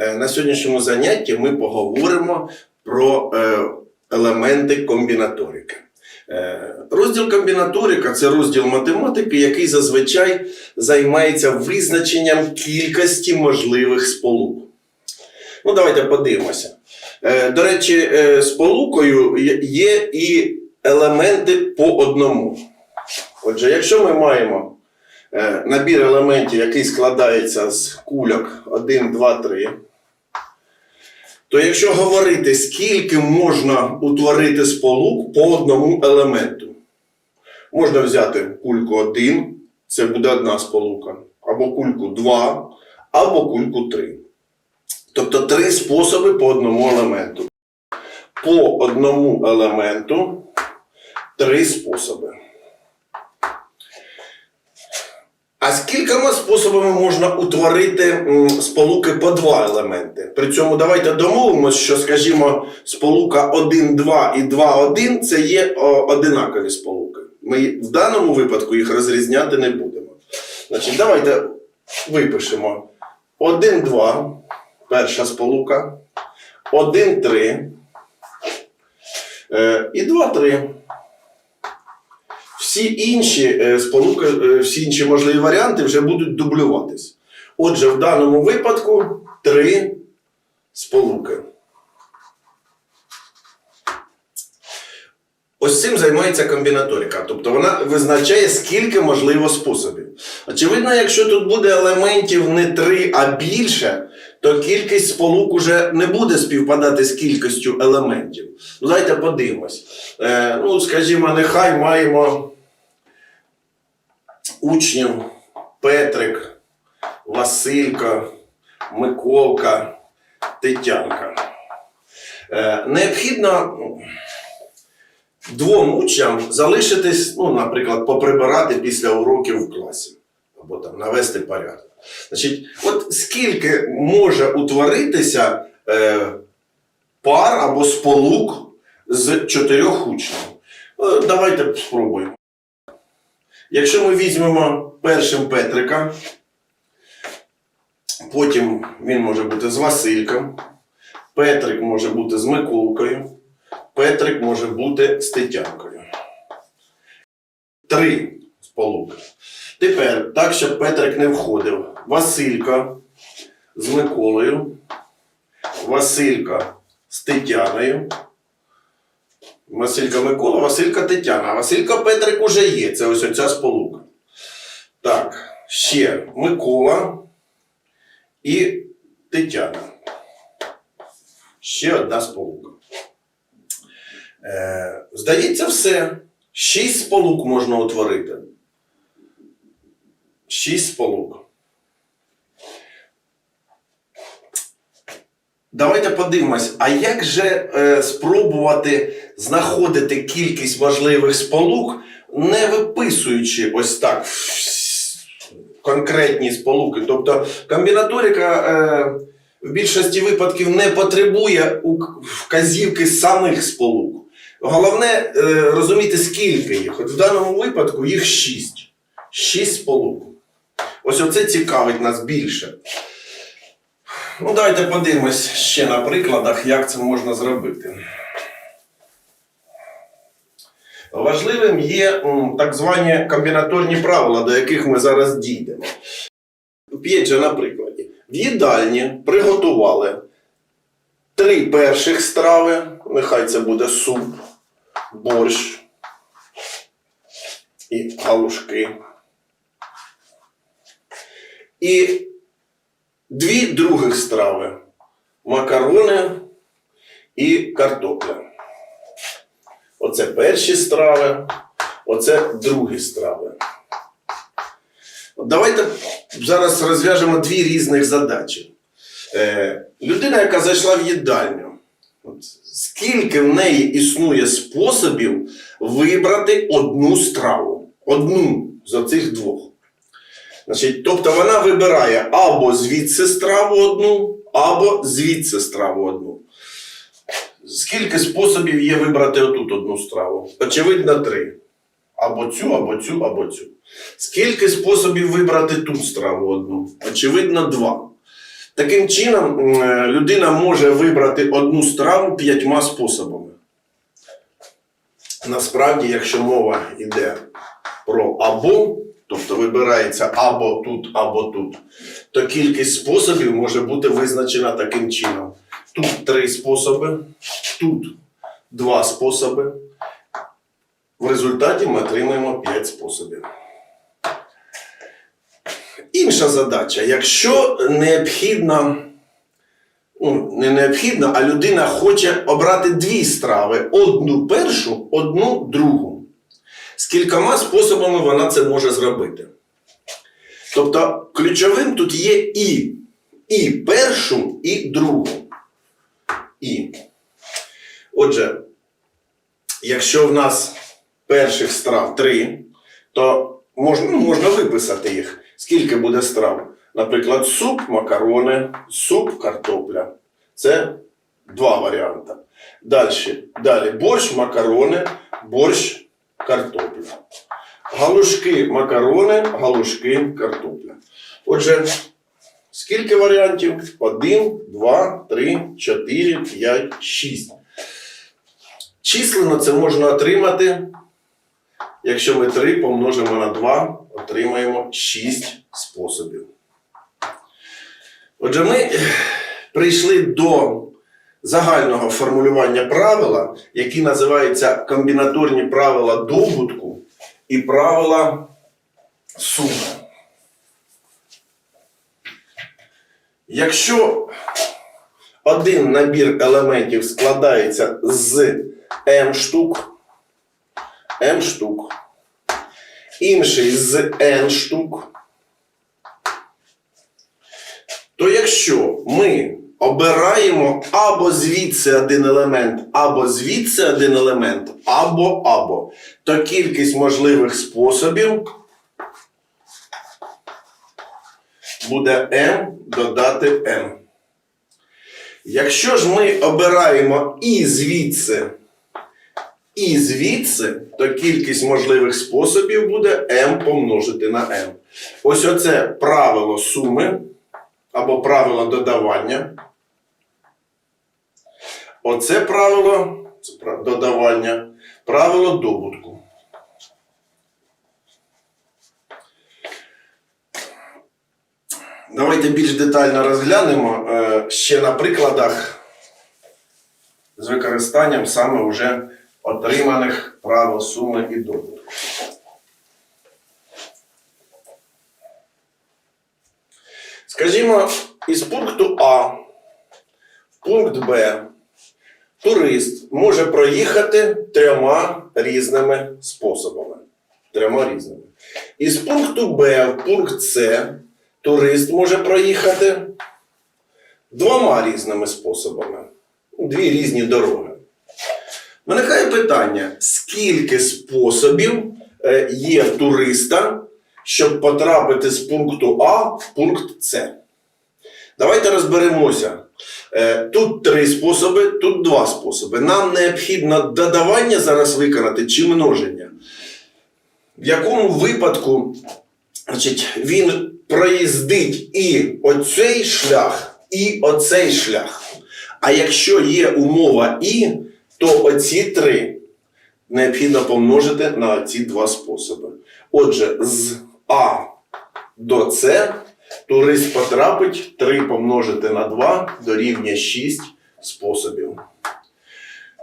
Е, На сьогоднішньому занятті ми поговоримо про е, елементи комбінаторики. Е, Розділ комбінаторика це розділ математики, який зазвичай займається визначенням кількості можливих сполук. Ну, давайте подивимося. До речі, сполукою є- і елементи по одному. Отже, якщо ми маємо набір елементів, який складається з кульок 1, 2, 3, то якщо говорити, скільки можна утворити сполук по одному елементу, можна взяти кульку 1, це буде одна сполука, або кульку 2, або кульку 3. Тобто три способи по одному елементу. По одному елементу три способи. А скількома способами можна утворити сполуки по два елементи? При цьому давайте домовимося, що, скажімо, сполука 1, 2 і 2, 1 це є одинакові сполуки. Ми в даному випадку їх розрізняти не будемо. Значить, давайте випишемо 1, 2, перша сполука, 1, 3 е, і 2, 3. Всі інші е, сполуки, е, всі інші можливі варіанти вже будуть дублюватись. Отже, в даному випадку три сполуки. Ось цим займається комбінаторика. Тобто вона визначає, скільки можливо способів. Очевидно, якщо тут буде елементів не три, а більше, то кількість сполук уже не буде співпадати з кількістю елементів. Ну, давайте подивимось. Е, ну, скажімо, нехай маємо учнів Петрик, Василька, Миколка, Тетянка. Е, необхідно двом учням залишитись, ну, наприклад, поприбирати після уроків в класі або там навести порядок. Значить, от скільки може утворитися е, пар або сполук з чотирьох учнів? Е, давайте спробуємо. Якщо ми візьмемо першим Петрика, потім він може бути з Васильком, Петрик може бути з Миколкою, Петрик може бути з Тетянкою. Три сполуки. Тепер, так, щоб Петрик не входив, Василька з Миколою, Василька з Тетяною. Василька Микола, Василька Тетяна. А Василька Петрик уже є. Це ось оця сполука. Так, ще Микола і Тетяна. Ще одна сполука. Е, здається, все. Шість сполук можна утворити. Шість сполук. Давайте подивимось, а як же е, спробувати знаходити кількість можливих сполук, не виписуючи ось так конкретні сполуки. Тобто комбінаторика е, в більшості випадків не потребує вказівки самих сполук. Головне е, розуміти, скільки їх. От в даному випадку їх шість. Шість сполук. Ось оце цікавить нас більше. Ну, давайте подивимось ще на прикладах, як це можна зробити. Важливим є так звані комбінаторні правила, до яких ми зараз дійдемо. Же на прикладі. В їдальні приготували три перших страви, нехай це буде суп, борщ і галушки. І дві других страви: макарони і картопля. Оце перші страви, оце другі страви. Давайте зараз розв'яжемо дві різних задачі. Е, людина, яка зайшла в їдальню, скільки в неї існує способів вибрати одну страву, одну з оцих двох. Значить, тобто вона вибирає або звідси страву одну, або звідси страву одну. Скільки способів є вибрати отут одну страву? Очевидно, три. Або цю, або цю, або цю. Скільки способів вибрати тут страву одну? Очевидно, два. Таким чином, е, людина може вибрати одну страву п'ятьма способами. Насправді, якщо мова йде про або, тобто вибирається або тут, або тут, то кількість способів може бути визначена таким чином. Тут три способи, тут два способи. В результаті ми отримаємо 5 способів. Інша задача. Якщо необхідно, ну, не необхідно, а людина хоче обрати дві страви: одну першу, одну другу. З кількома способами вона це може зробити. Тобто ключовим тут є і. І першу, і другу. І. Отже, якщо в нас перших страв три, то можна, ну, можна виписати їх. Скільки буде страв? Наприклад, суп, макарони, суп, картопля. Це два варіанти. Далі, далі борщ, макарони, борщ, картопля. Галушки, макарони, галушки, картопля. Отже, скільки варіантів? Один, два, три, чотири, п'ять, шість. Численно це можна отримати. Якщо ми 3 помножимо на 2, отримаємо 6 способів. Отже, ми прийшли до загального формулювання правила, які називаються комбінаторні правила добутку і правила суми. Якщо один набір елементів складається з m штук, m штук, інший з n штук, то якщо ми обираємо або звідси один елемент, або звідси один елемент, або або, то кількість можливих способів буде m додати m. Якщо ж ми обираємо і звідси, і звідси, то кількість можливих способів буде m помножити на m. Ось оце правило суми або правило додавання. Оце правило додавання, правило добутку. Давайте більш детально розглянемо е, ще на прикладах з використанням саме вже отриманих правил суми і добутку. Скажімо, із пункту А в пункт Б турист може проїхати трьома різними способами. Трьома різними. Із пункту Б в пункт С турист може проїхати двома різними способами. Дві різні дороги. Виникає питання: скільки способів е, є туриста, щоб потрапити з пункту А в пункт С? Давайте розберемося. Е, Тут три способи, тут два способи. Нам необхідно додавання зараз виконати чи множення. В якому випадку значить, він проїздить і оцей шлях, і оцей шлях. А якщо є умова і, то оці три необхідно помножити на ці два способи. Отже, з А до С турист потрапить 3 помножити на 2 дорівнює 6 способів.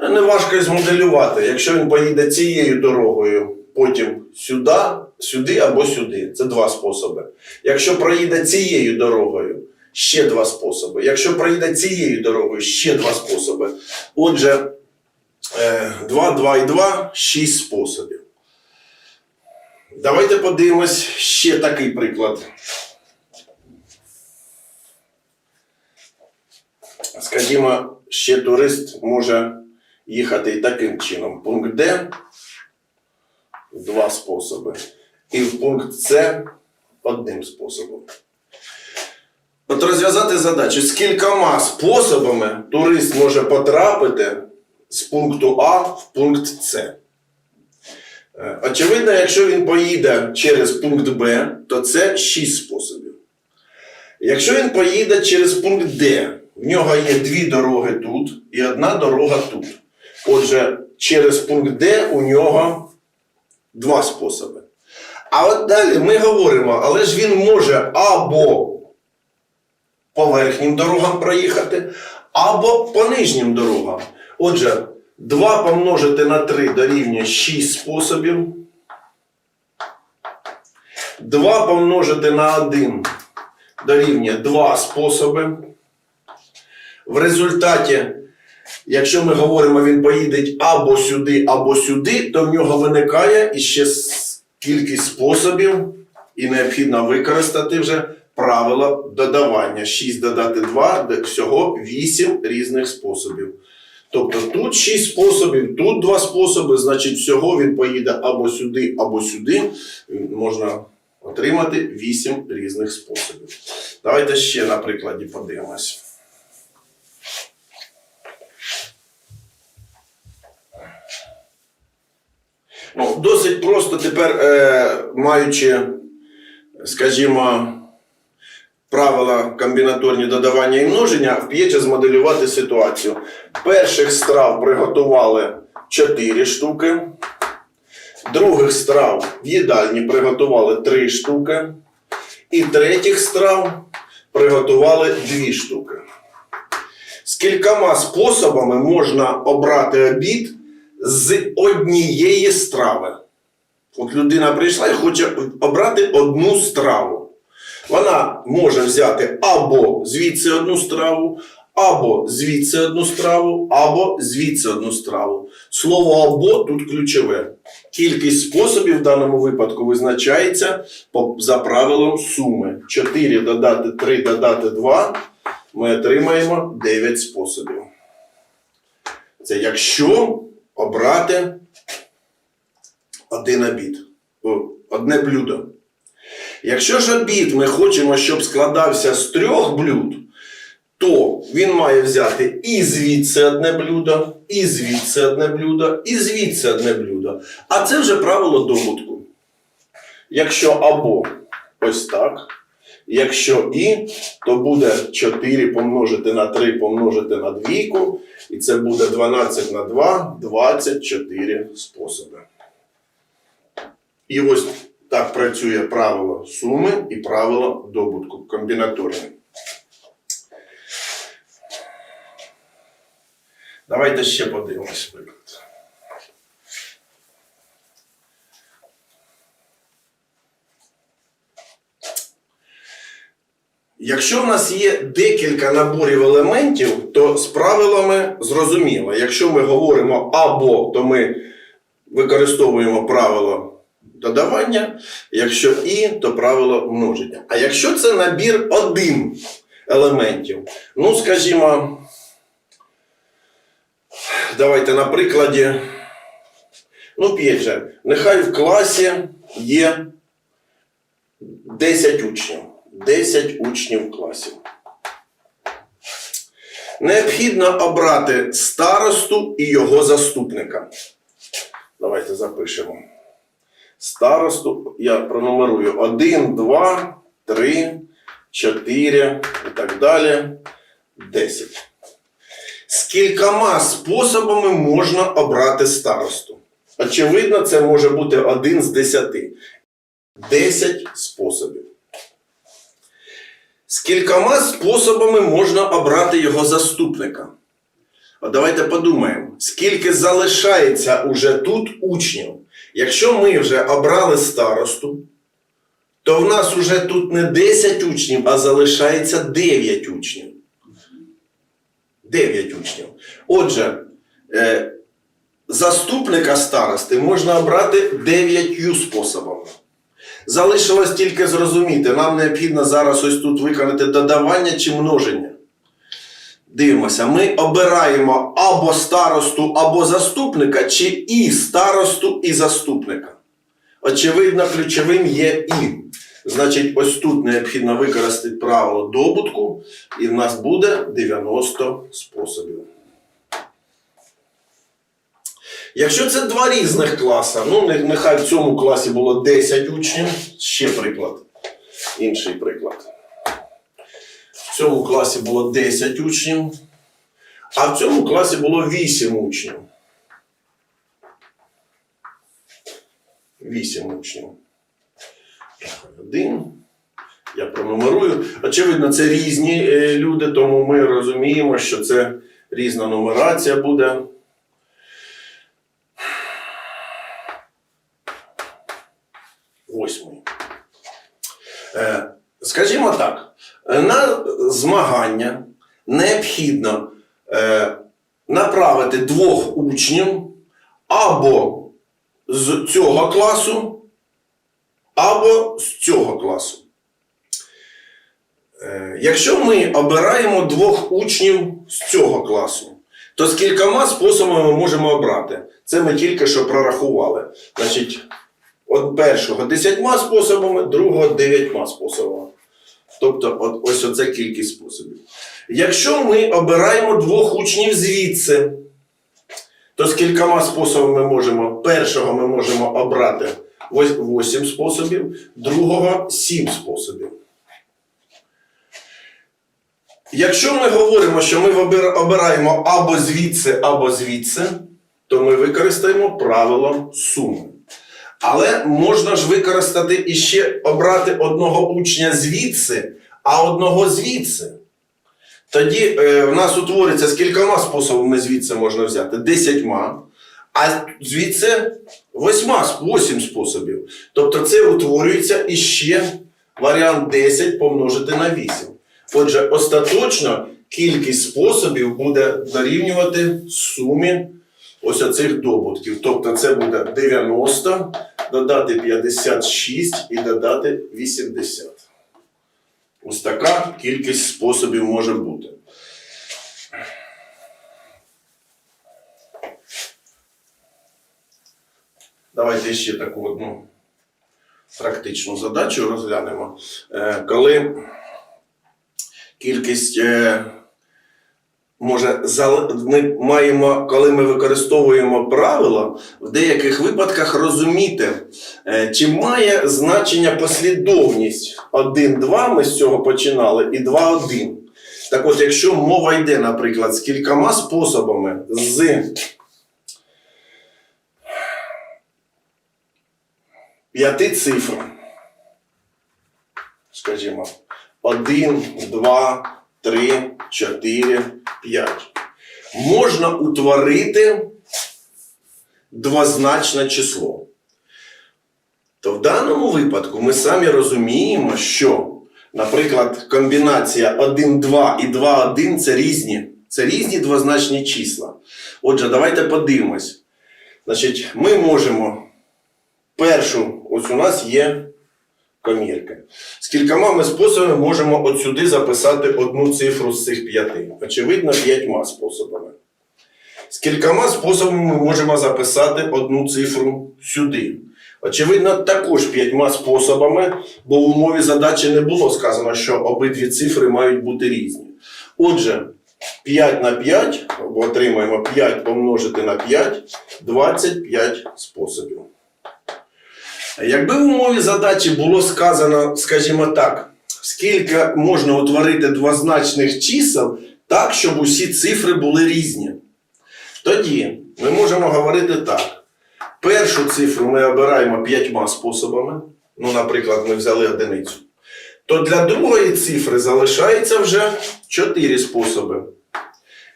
Неважко змоделювати. Якщо він поїде цією дорогою, потім сюди, сюди або сюди. Це два способи. Якщо проїде цією дорогою, ще два способи. Якщо проїде цією дорогою, ще два способи. Отже, 2, 2 і 2 6 способів. Давайте подивимось ще такий приклад. Скажімо, ще турист може їхати і таким чином. Пункт Д два способи. І в пункт С одним способом. От розв'язати задачу, з кількома способами турист може потрапити з пункту А в пункт С. Е, Очевидно, якщо він поїде через пункт Б, то це 6 способів. Якщо він поїде через пункт Д, в нього є дві дороги тут і одна дорога тут. Отже, через пункт Д у нього два способи. А от далі ми говоримо, але ж він може або по верхнім дорогам проїхати, або по нижнім дорогам. Отже, 2 помножити на 3 дорівнює 6 способів. 2 помножити на 1 дорівнює 2 способи. В результаті, якщо ми говоримо, він поїде або сюди, або сюди, то в нього виникає іще кількість способів, і необхідно використати вже правило додавання. 6 додати 2, де всього 8 різних способів. Тобто тут 6 способів, тут 2 способи, значить всього він поїде або сюди, або сюди. Можна отримати 8 різних способів. Давайте ще на прикладі подивимось. Ну, досить просто тепер, е, маючи, скажімо, правила комбінаторні додавання і множення, вп'ється змоделювати ситуацію. Перших страв приготували 4 штуки, других страв в їдальні приготували 3 штуки, і третіх страв приготували 2 штуки. З кількома способами можна обрати обід з однієї страви. От людина прийшла і хоче обрати одну страву. Вона може взяти або звідси одну страву, або звідси одну страву, або звідси одну страву. Слово або тут ключове. Кількість способів в даному випадку визначається за правилом суми. 4 додати 3 додати 2, ми отримаємо 9 способів. Це якщо обрати один обід, одне блюдо. Якщо ж обід ми хочемо, щоб складався з трьох блюд, то він має взяти і звідси одне блюдо, і звідси одне блюдо, і звідси одне блюдо. А це вже правило добутку. Якщо або ось так, якщо і, то буде 4 помножити на 3 помножити на двійку, і це буде 12 на 2, 24 способи. І ось так працює правило суми і правило добутку комбінаторне. Давайте ще подивимось. Якщо в нас є декілька наборів елементів, то з правилами зрозуміло. Якщо ми говоримо або, то ми використовуємо правило додавання, якщо і, то правило множення. А якщо це набір один елементів, ну, скажімо, давайте на прикладі. Ну, п'ять же, нехай в класі є 10 учнів. 10 учнів в класі. Необхідно обрати старосту і його заступника. Давайте запишемо. Старосту я пронумерую 1, 2, 3, 4 і так далі. 10. З кількома способами можна обрати старосту. Очевидно, це може бути один з 10. 10 способів. З кількома способами можна обрати його заступника. От давайте подумаємо, скільки залишається уже тут учнів. Якщо ми вже обрали старосту, то в нас уже тут не 10 учнів, а залишається 9 учнів. 9 учнів. Отже, е, заступника старости можна обрати 9 способами. Залишилось тільки зрозуміти, нам необхідно зараз ось тут виконати додавання чи множення. Дивимося, ми обираємо або старосту, або заступника, чи і старосту, і заступника. Очевидно, ключовим є і. Значить, ось тут необхідно використати правило добутку, і в нас буде 90 способів. Якщо це два різних класи, ну нехай в цьому класі було 10 учнів, ще приклад. Інший приклад. В цьому класі було 10 учнів, а в цьому класі було 8 учнів. 8 учнів. Один. Я пронумерую. Очевидно, це різні е, люди, тому ми розуміємо, що це різна нумерація буде. Восьмий. Е, Скажімо так, е, на змагання необхідно е, направити двох учнів або з цього класу, або з цього класу. Е, Якщо ми обираємо двох учнів з цього класу, то з кількома способами ми можемо обрати. Це ми тільки що прорахували. Значить, от першого десятьма способами, другого дев'ятьма способами. Тобто, от, ось оце кількість способів. Якщо ми обираємо двох учнів звідси, то з кількома способами ми можемо. Першого ми можемо обрати 8 способів, другого 7 способів. Якщо ми говоримо, що ми обираємо або звідси, або звідси, то ми використаємо правило суми. Але можна ж використати і ще обрати одного учня звідси, а одного звідси. Тоді е, в нас утвориться з кількома способами звідси можна взяти? Десятьма, а звідси восьма, восім способів. Тобто це утворюється іще варіант 10 помножити на 8. Отже, остаточно кількість способів буде дорівнювати сумі ось оцих добутків. Тобто це буде 90, додати 56 і додати 80. Ось така кількість способів може бути. Давайте ще таку одну практичну задачу розглянемо. Е, Коли кількість е, може ми маємо, коли ми використовуємо правила, в деяких випадках розуміти, е, чи має значення послідовність 1-2, ми з цього починали, і 2-1. Так от, якщо мова йде, наприклад, з кількома способами з п'яти цифр, скажімо, 1, 2, 3, 4, 5. Можна утворити двозначне число. То в даному випадку ми самі розуміємо, що, наприклад, комбінація 1, 2 і 2, 1 це різні. Це різні двозначні числа. Отже, давайте подивимось. Значить, ми можемо першу, ось у нас є комірка. З кількома ми способами можемо от сюди записати одну цифру з цих п'яти. Очевидно, п'ятьма способами. З кількома способами ми можемо записати одну цифру сюди. Очевидно, також п'ятьма способами, бо в умові задачі не було сказано, що обидві цифри мають бути різні. Отже, 5 на 5, або отримаємо 5 помножити на 5, 25 способів. Якби в умові задачі було сказано, скажімо так, скільки можна утворити двозначних чисел так, щоб усі цифри були різні, тоді ми можемо говорити так. Першу цифру ми обираємо п'ятьма способами. Ну, наприклад, ми взяли одиницю. То для другої цифри залишається вже 4 способи.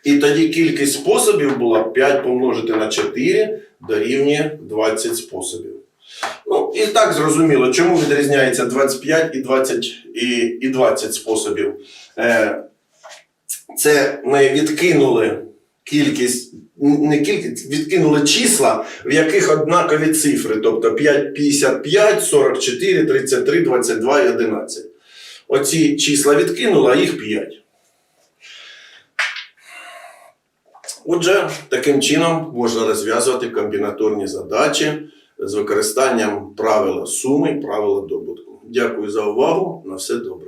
І тоді кількість способів була 5 помножити на 4 дорівнює 20 способів. Ну, і так зрозуміло, чому відрізняється 25 і 20, і, і 20 способів. Е, це ми відкинули кількість, не кількість, відкинули числа, в яких однакові цифри, тобто 5, 55, 44, 33, 22 і 11. Оці числа відкинули, а їх 5. Отже, таким чином можна розв'язувати комбінаторні задачі з використанням правила суми і правила добутку. Дякую за увагу. На все добре.